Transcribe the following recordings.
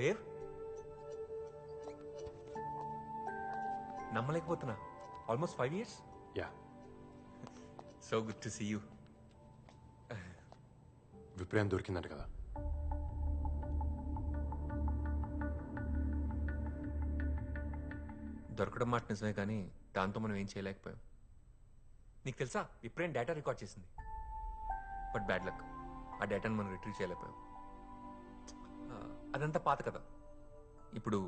Dev నమ్మలేకపోతున్నా. Almost five years yeah so good to see you విప్రయం దొరికిందంట కదా. దొరకడం మాట నిజమే కానీ దాంతో మనం ఏం చేయలేకపోయాం. నీకు తెలుసా? విప్రేన్ డేటా రికార్డ్ చేసింది. బట్ బ్యాడ్ లక్ ఆ డేటాను మనం రిట్రీవ్ చేయలేకపోయాం. అదంతా పాత కదా ఇప్పుడు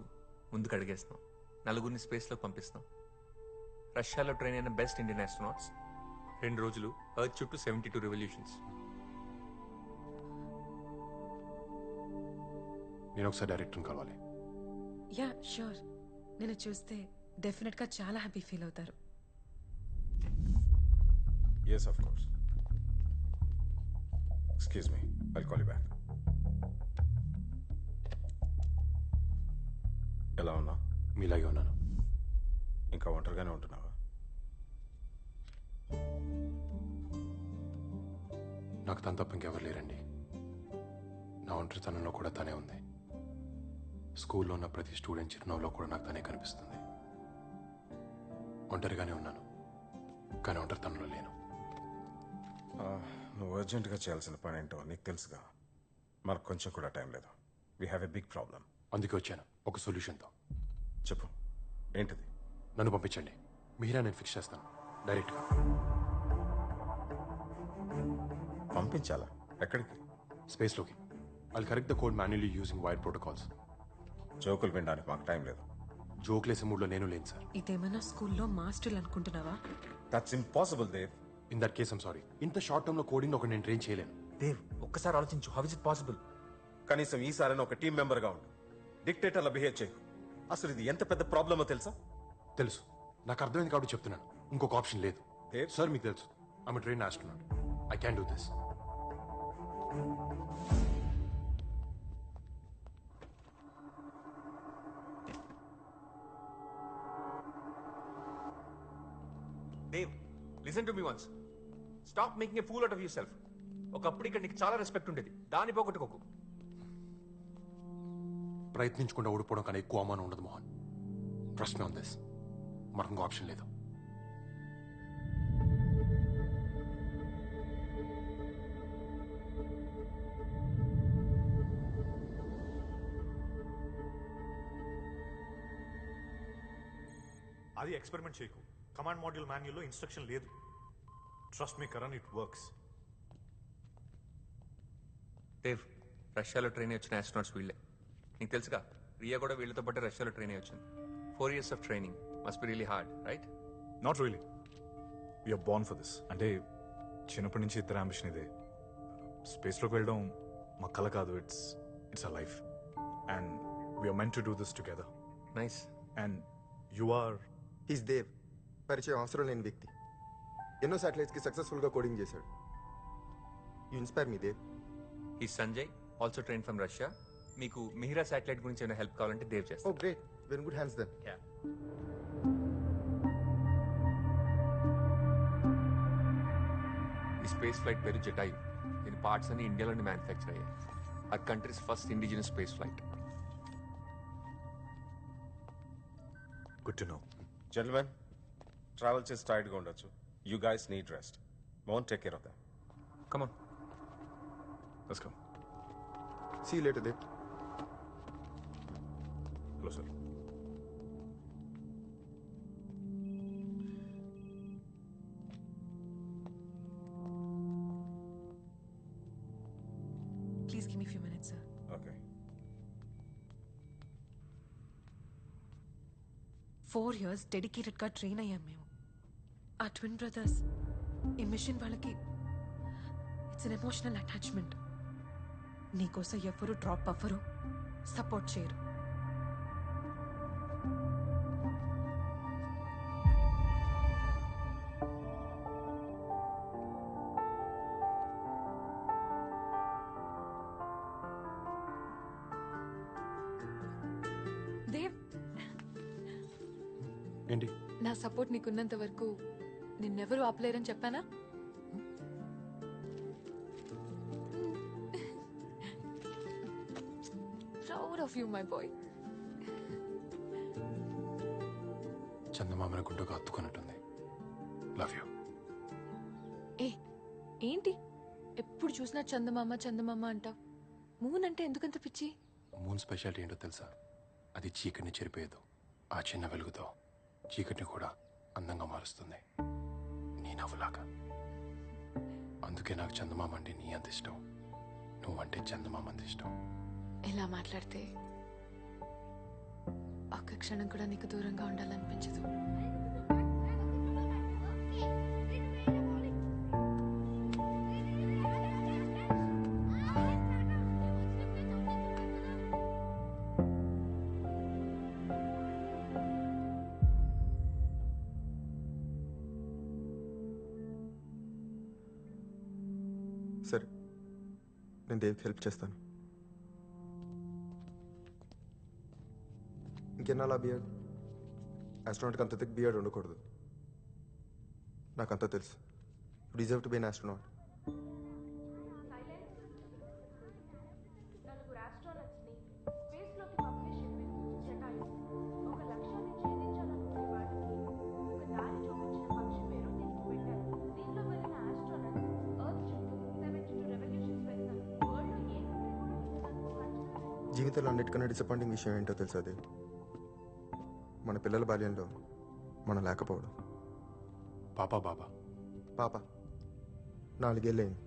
ముందుకు అడిగేస్తున్నాం. నలుగురిని స్పేస్లో పంపిస్తున్నాం. రష్యాలో ట్రైన్ అయిన బెస్ట్ ఇండియన్ ఆస్ట్రోనాట్స్ రెండు రోజులు ఎర్త్ చుట్టూ సెవెంటీ టూ రెవల్యూషన్స్ నేను ఒకసారి డైరెక్టర్ని కలవాలి. యా షూర్ నేను చూస్తే డెఫినెట్గా చాలా హ్యాపీ ఫీల్ అవుతారు. Yes, of course. Excuse me. I'll call you back. ఎలా ఉన్నా మీలాగే ఉన్నాను. ఇంకా ఒంటరిగానే ఉంటున్నావా? నాకు తను తప్ప ఇంకెవరు లేరండి. నా ఒంటరితనంలో కూడా తనే ఉంది. స్కూల్లో ఉన్న ప్రతి స్టూడెంట్ చిరునవ్వులో కూడా నాకు తనే కనిపిస్తుంది. ఒంటరిగానే ఉన్నాను కానీ ఒంటరితనంలో లేను. నువ్వు అర్జెంటుగా చేయాల్సిన పని ఏంటో నీకు తెలుసుగా. మనకు కొంచెం కూడా టైం లేదు. We have a big problem అందుకే వచ్చాను. ఒక సొల్యూషన్తో చెప్పు. ఏంటిది? నన్ను పంపించండి. మీరా నేను ఫిక్స్ చేస్తాను. డైరెక్ట్గా. పంపించాలా? ఎక్కడికి? స్పేస్లోకి. I'll correct the code manually using wire protocols జోకులు వినడానికి మాకు టైం లేదు. జోక్లేసే మూడ్లో నేను లేను సార్. ఇదేమన్నా స్కూల్లో మాస్టర్లు అనుకుంటున్నావా? That's impossible Dev in that case sorry ఇంత షార్ట్ టర్మ్లో కోడింగ్ ఒక నేను ట్రైన్ చేయలేను. దేవ్ ఒక్కసారి ఆలోచించు. హౌ ఇస్ ఇట్ పాసిబుల్ కనీసం ఈసారైనా ఒక టీం మెంబర్గా ఉండు. డిక్టేటర్లా బిహేవ్ చేయకు అసలు ఇది ఎంత పెద్ద ప్రాబ్లమో తెలుసా? తెలుసు. నాకు అర్థమైంది కాబట్టి చెప్తున్నాను. ఇంకొక ఆప్షన్ లేదు. దేవ్? సార్ మీకు తెలుసు. I'm trained astronaut I can do this Dev listen to me once stop making a fool out of yourself ఒకప్పుడు ఇక్కడ నీకు చాలా రెస్పెక్ట్ ఉండేది. దాన్ని పోగొట్టుకోకు ప్రయత్నించకుండా ఓడిపోవడం కన్నా ఎక్కువ అవమానం ఉండదు Mohan. Trust me on this మనకు ఇంకో ఆప్షన్ లేదు. అది ఎక్స్పెరిమెంట్ చేయకు. కమాండ్ మాడ్యూల్ మాన్యుల్లో ఇన్స్ట్రక్షన్ లేదు. Trust me Karan it works Dev రష్యాలో ట్రైన్ వచ్చిన ఆస్ట్రోనాట్స్ వీళ్ళే. నీకు తెలుసుగా రియా కూడా వీళ్ళతో పాటు రష్యాలో ట్రైన్ వచ్చింది. Four years of training must be really hard right not really we're born for this అంటే చిన్నప్పటి నుంచి ఇద్దరు అంబిషన్ ఇదే. స్పేస్లోకి వెళ్ళడం మా కళ కాదు. It's it's a life and we're meant to do this together nice and you are he's Dev పరిచయం అవసరం లేని వ్యక్తి. ఎన్నో శాటిలైట్స్కి సక్సెస్ఫుల్గా కోడింగ్ చేశాడు. యు ఇన్స్పైర్ మీ దేవ్ ఈ Sanjay also trained from Russia మీకు మిహిరా శాటిలైట్ గురించి ఏమైనా హెల్ప్ కావాలంటే దేవ్ ఓ చేస్తాను great very good hands then ఈ స్పేస్ ఫ్లైట్ పేరు జటాయు. దీని పార్ట్స్ అన్ని ఇండియాలోనే మ్యానుఫ్యాక్చర్ అయ్యాయి. ఆ countries first indigenous space flight good to know gentlemen travel చేసి టైర్డ్గా ఉండొచ్చు. You guys need rest man take care of them come on let's come see later Dev hello sir please give me few minutes sir okay four years డెడికేటెడ్గా train అయ్యాం మేము. ఆ twin brothers ఈ mission వాళ్ళకి it's an emotional attachment నీకోసం ఎవరు drop అవ్వరు support చేయరు. దేవ్. ఏంటి? నా సపోర్ట్ నీకున్నంత వరకు నిన్నెవరూ ఆపలేరని చెప్పానా. Proud of you my boy చందమామని గుడ్డుగా హత్తుకున్నట్టుంది లవ్ యూ ఏ ఏంటి? ఎప్పుడు చూసినా చందమామ చందమామ అంటావు. మూన్ అంటే ఎందుకంత పిచ్చి? మూన్ స్పెషాలిటీ ఏంటో తెలుసా? అది చీకటిని చెరిపేయదు. ఆ చిన్న వెలుగుతో చీకటిని కూడా అందంగా మారుస్తుంది. నీ నవ్వులాగా. అందుకే నాకు చందమామ అంటే నీ అంత ఇష్టం. నువ్వంటే చందమామ అంత ఇష్టం. ఇలా మాట్లాడితే ఒక్క క్షణం కూడా నీకు దూరంగా ఉండాలనిపించదు. నేను దేవికి హెల్ప్ చేస్తాను? ఇంకెన్నాళ్ళ బియర్డ్? ఆస్ట్రోనాట్కి అంత థిక్ బియర్డ్ ఉండకూడదు. నాకు అంత తెలుసు deserve to be an astronaut అన్నిటికన్నా డిసప్పాయింటింగ్ విషయం ఏంటో తెలుసా అది? మన పిల్లల బాల్యంలో మనం లేకపోవడం. పాపా బాబా? పాప. నాలుగేళ్ళైంది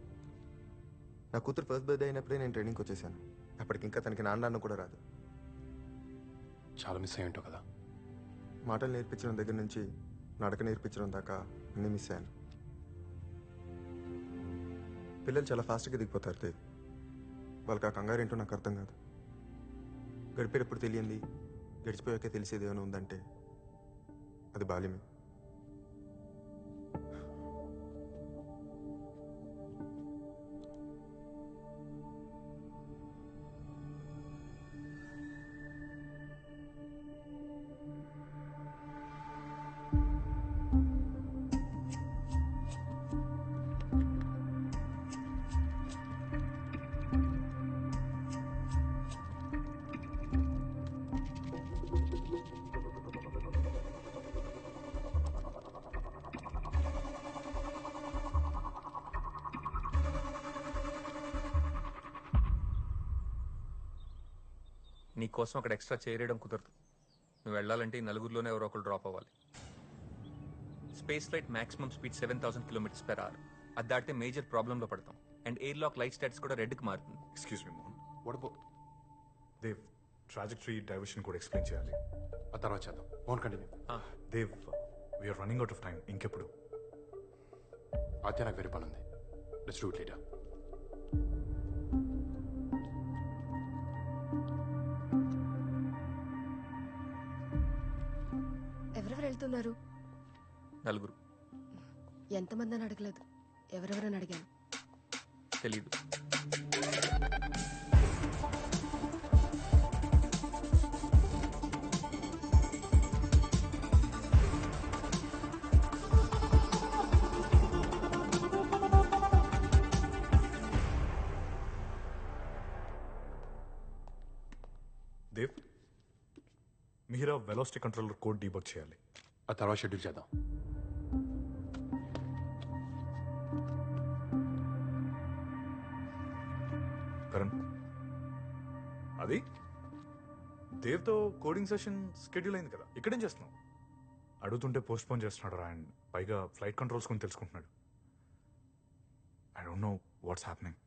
నా కూతురు ఫస్ట్ బర్త్డే అయినప్పుడే నేను ట్రైనింగ్కి వచ్చేసాను. అప్పటికి ఇంకా తనకి నాన్న కూడా రాదు. చాలా మిస్ అయ్యి ఉంటావు కదా? మాటలు నేర్పించడం దగ్గర నుంచి నడక నేర్పించడం దాకా అన్నీ మిస్ అయ్యాను. పిల్లలు చాలా ఫాస్ట్గా దిగిపోతారు వాళ్ళకి ఆ కంగారు ఏంటో నాకు అర్థం కాదు. గడిపేటప్పుడు తెలియంది గడిచిపోయాక తెలిసేది ఏమైనా ఉందంటే అది బాల్యమే. నీ కోసం అక్కడ ఎక్స్ట్రా చేయడం కుదరదు. నువ్వు వెళ్ళాలంటే ఈ నలుగురిలోనే ఎవరో ఒకరు డ్రాప్ అవ్వాలి. Space flight maximum speed seven thousand kilometres per hour అది దాటితే మేజర్ ప్రాబ్లంలో పడతాం. And air lock light stats కూడా రెడ్కి మారుతుంది. ఎక్స్క్యూజ్ మీ మోహన్ వడపో దేవ్ ట్రాజెక్టరీ డైవర్షన్ కూడా ఎక్స్ప్లెయిన్ చేయాలి. ఆ తర్వాత చేద్దాం. On continue Dev we're running out of time ఇంకెప్పుడు? ఆద్య నాకు వేరే పని ఉంది లెట్స్ డూ ఇట్ లేటర్ వెళ్తున్నారు? నలుగురు. ఎంతమంది అని అడగలేదు. ఎవరెవరని అడిగాను? తెలీదు. Dev Meera velocity controller code debug చేయాలి. ఆ తర్వాత షెడ్యూల్ చేద్దాం. కరణ్ అది? దేవ్తో కోడింగ్ సెషన్ స్కెడ్యూల్ అయింది కదా ఇక్కడేం చేస్తున్నావు? అడుగుతుంటే పోస్ట్ పోన్ చేస్తున్నాడు రా అండ్ పైగా ఫ్లైట్ కంట్రోల్స్ కొని తెలుసుకుంటున్నాడు. I don't know what's happening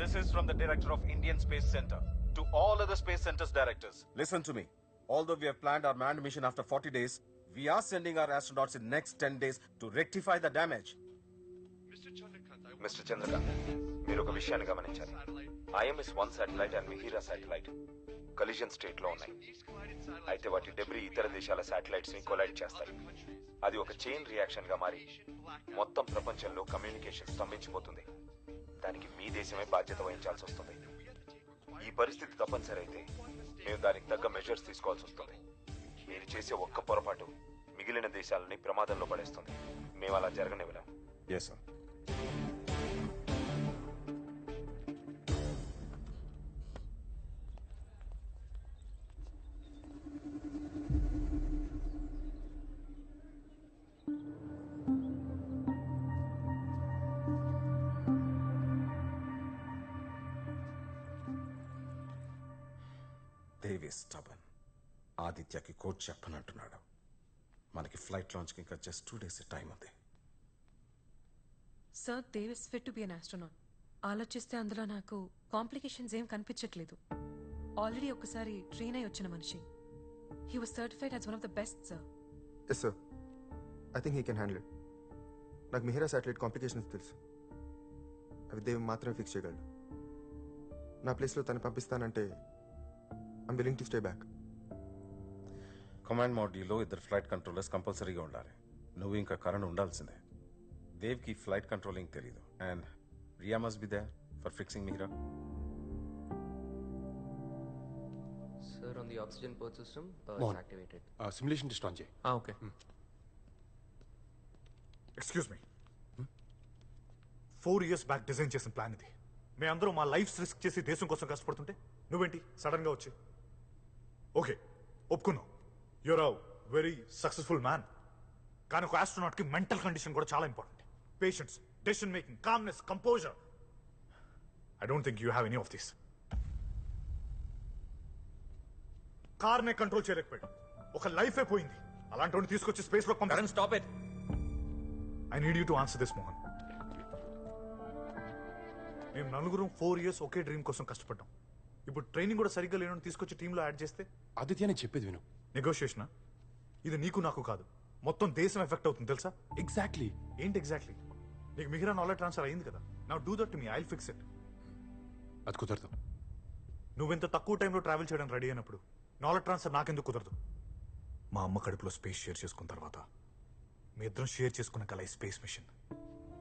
This is from the director of Indian Space Center. To all other space centers directors. Listen to me. Although we have planned our manned mission after 40 days, we are sending our astronauts in next 10 days to rectify the damage. Mister Chandrakant మీరు ఒక విషయాన్ని గమనించాలి IMS one satellite and Mihira satellite collision స్టేట్లో ఉన్నాయి అయితే వాటి debris ఇతర దేశాల శాటిలైట్స్ని కొలైడ్ చేస్తాయి అది ఒక చైన్ రియాక్షన్గా మారి మొత్తం ప్రపంచంలో కమ్యూనికేషన్ స్తంభించిపోతుంది దానికి మీ దేశమే బాధ్యత వహించాల్సి వస్తుంది ఈ పరిస్థితి తప్పనిసరి అయితే మేము దానికి తగ్గ మెజర్స్ తీసుకోవాల్సి వస్తుంది. మీరు చేసే ఒక్క పొరపాటు మిగిలిన దేశాలని ప్రమాదంలో పడేస్తుంది. మేము అలా జరగనివ్వలేం. Yes, sir. దేవి స్టబన్. ఆదిత్యకి కోచ్ చెప్పనంటున్నాడు. మనకి ఫ్లైట్ లాంచ్కి ఇంకా జస్ట్ టూ డేస్ టైం ఉంది. Sir Dev is fit to be an astronaut ఆలోచిస్తే అందులో నాకు కాంప్లికేషన్స్ ఏం కనిపించట్లేదు. ఆల్రెడీ ఒకసారి ట్రైన్ అయి వచ్చిన మనిషి. He was certified as one of the best sir yes sir I think he can handle it నాకు మిహిరా శాటిలైట్ కాంప్లికేషన్స్ తెలుసు. అవి దేవి మాత్రమే ఫిక్స్ చేయగలడు. నా ప్లేస్లో తను పంపిస్తానంటే I'm willing to stay back command మాడ్యూల్లో ఇద్దరు ఫ్లైట్ కంట్రోలర్స్ కంపల్సరీగా ఉండాలి. నువ్వు ఇంకా కరణ్ ఉండాల్సిందే. దేవ్కి ఫ్లైట్ కంట్రోలింగ్ తెలీదు. And Riya must be there for fixing Meera sir on the oxygen port system Mohan. Activated simulation test on చేయి okay excuse me four years back design చేసిన ప్లాన్ ఇది. మేమందరూ మా లైఫ్ రిస్క్ చేసి దేశం కోసం కష్టపడుతుంటే నువ్వేంటి? సడన్గా వచ్చి ఓకే ఒప్పుకున్నావు you're a very successful man కానీ ఒక astronaut కి మెంటల్ కండిషన్ కూడా చాలా important patience decision making calmness composure I don't think you have any of this కార్నే control చేయలేకపోయాడు. ఒక లైఫే పోయింది. అలాంటి వాడిని తీసుకొచ్చి స్పేస్లో Karan stop it I need you to answer this Mohan మేము నలుగురం ఫోర్ ఇయర్స్ ఒకే డ్రీమ్ కోసం కష్టపడ్డాం. ఇప్పుడు ట్రైనింగ్ కూడా సరిగ్గా లేనని తీసుకొచ్చి టీంలో యాడ్ చేస్తే? ఆదిత్య నేను చెప్పేది విను. నెగోషియేషన్ ఇది నీకు నాకు కాదు. మొత్తం దేశం ఎఫెక్ట్ అవుతుంది తెలుసా? ఎగ్జాక్ట్లీ ఏంటి ఎగ్జాక్ట్లీ నీకు మిగిలిన నాలెడ్జ్ ట్రాన్స్ఫర్ అయింది కదా. నా do that me I'll fix it అది కుదరదు. నువ్వెంత తక్కువ టైంలో ట్రావెల్ చేయడానికి రెడీ అయినప్పుడు నాలెడ్జ్ ట్రాన్స్ఫర్ నాకెందుకు కుదరదు? మా అమ్మ కడుపులో స్పేస్ షేర్ చేసుకున్న తర్వాత మీ ఇద్దరం షేర్ చేసుకున్న కల ఈ స్పేస్ మిషన్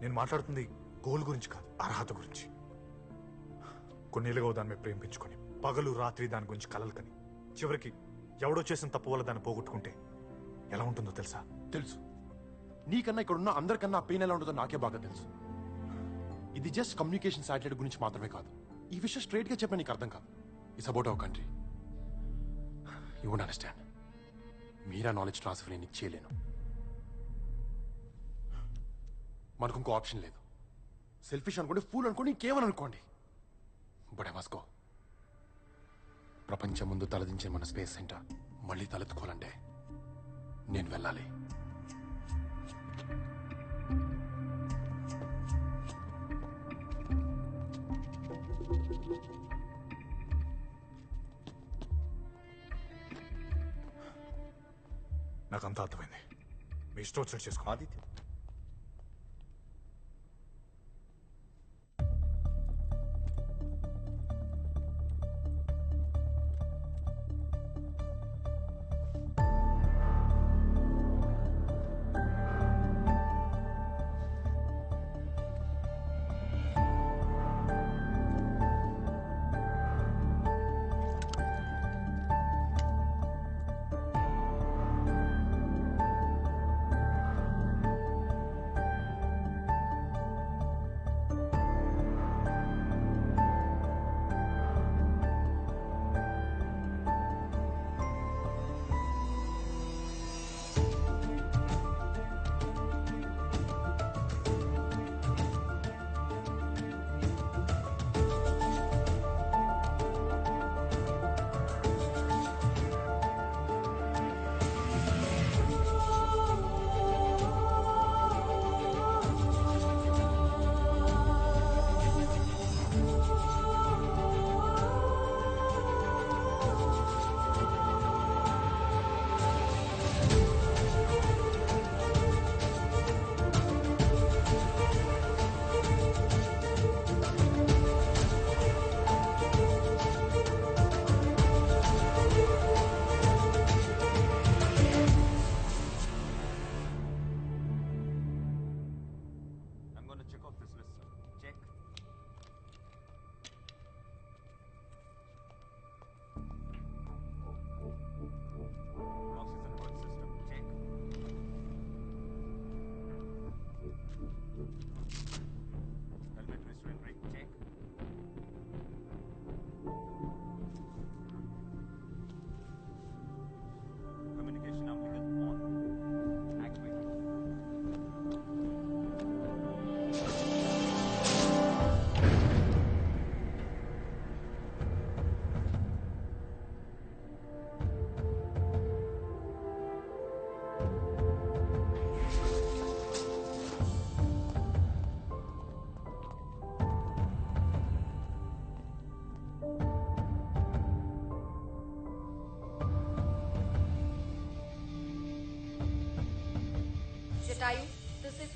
నేను మాట్లాడుతుంది గోల్ గురించి కాదు అర్హత గురించి. కొన్నేళ్ళుగా దాని మీద ప్రేమించుకొని. పగలు రాత్రి దాని గురించి కలలుకని. చివరికి ఎవడో చేసిన తప్పు వల్ల దాన్ని పోగొట్టుకుంటే ఎలా ఉంటుందో తెలుసా? తెలుసు. నీకన్నా ఇక్కడ ఉన్న అందరికన్నా పెయిన్ ఎలా ఉంటుందో నాకే బాగా తెలుసు. ఇది జస్ట్ కమ్యూనికేషన్ శాటిలైట్ గురించి మాత్రమే కాదు. ఈ విషయం స్ట్రేట్గా చెప్పా నీకు అర్థం కాదు. It's about our country you won't understand Meera knowledge transfer నేను చేయలేను మనకు ఇంకో ఆప్షన్ లేదు. సెల్ఫిష్ అనుకోండి ఫూల్ అనుకోండి ఇంకేమని అనుకోండి? బట్ ఐ మస్కో ప్రపంచం ముందు తలదించిన మన స్పేస్ సెంటర్ మళ్ళీ తలెత్తుకోవాలంటే నేను వెళ్ళాలి. నాకు అంతా అర్థమైంది. మీ ఇష్టం వచ్చినట్టు చేసుకో. Aditya.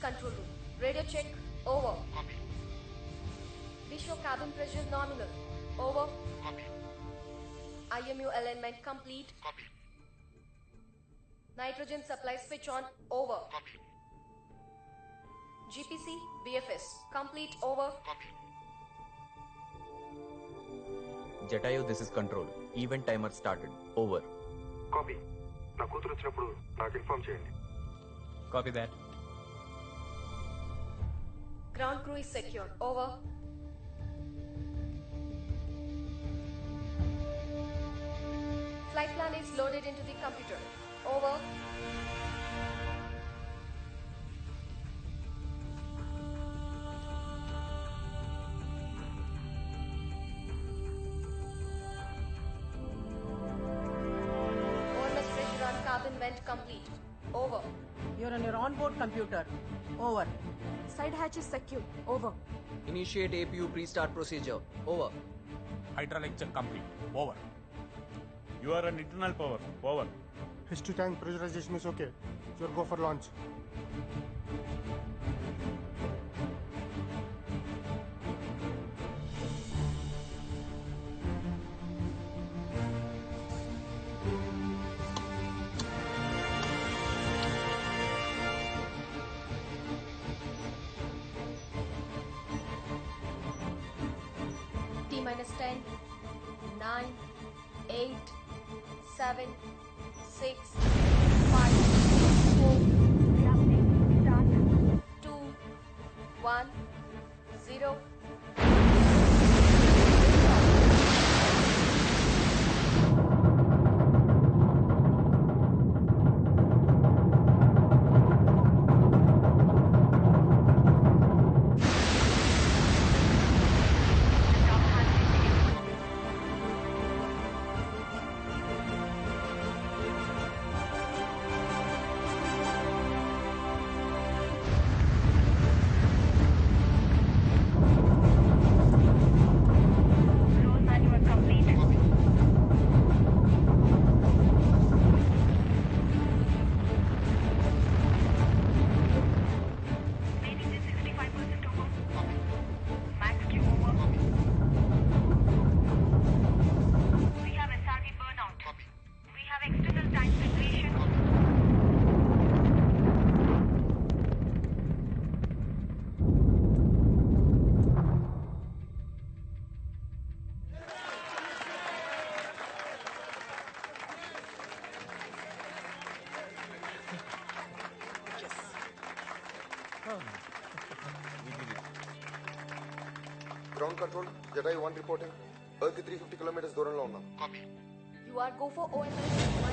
Control room. Radio check. Over. Copy. Visual cabin pressure nominal. Over. Copy. IMU alignment complete. Copy. Nitrogen supply switch on. Over. Copy. GPC, BFS. Complete. Over. Copy. Jatayu this is control event timer started over copy నా కూతురు వచ్చినప్పుడు నాకు inform చేయండి copy that Ground crew is secured. Over. Flight plan is loaded into the computer. Over. event complete. Over. You're on your onboard computer. Over. Side hatch is secure. Over. Initiate APU pre-start procedure. Over. Hydraulic check complete. Over. You are an internal power. Over. History tank pressurization is okay. So go for launch. Minus 10, 9, 8, 7, 6, 5, 4, 2, 1, 0. Control Jatayu one reporting earth three fifty kilometres దూరంలో ఉన్నాం Copy. You are go for OMS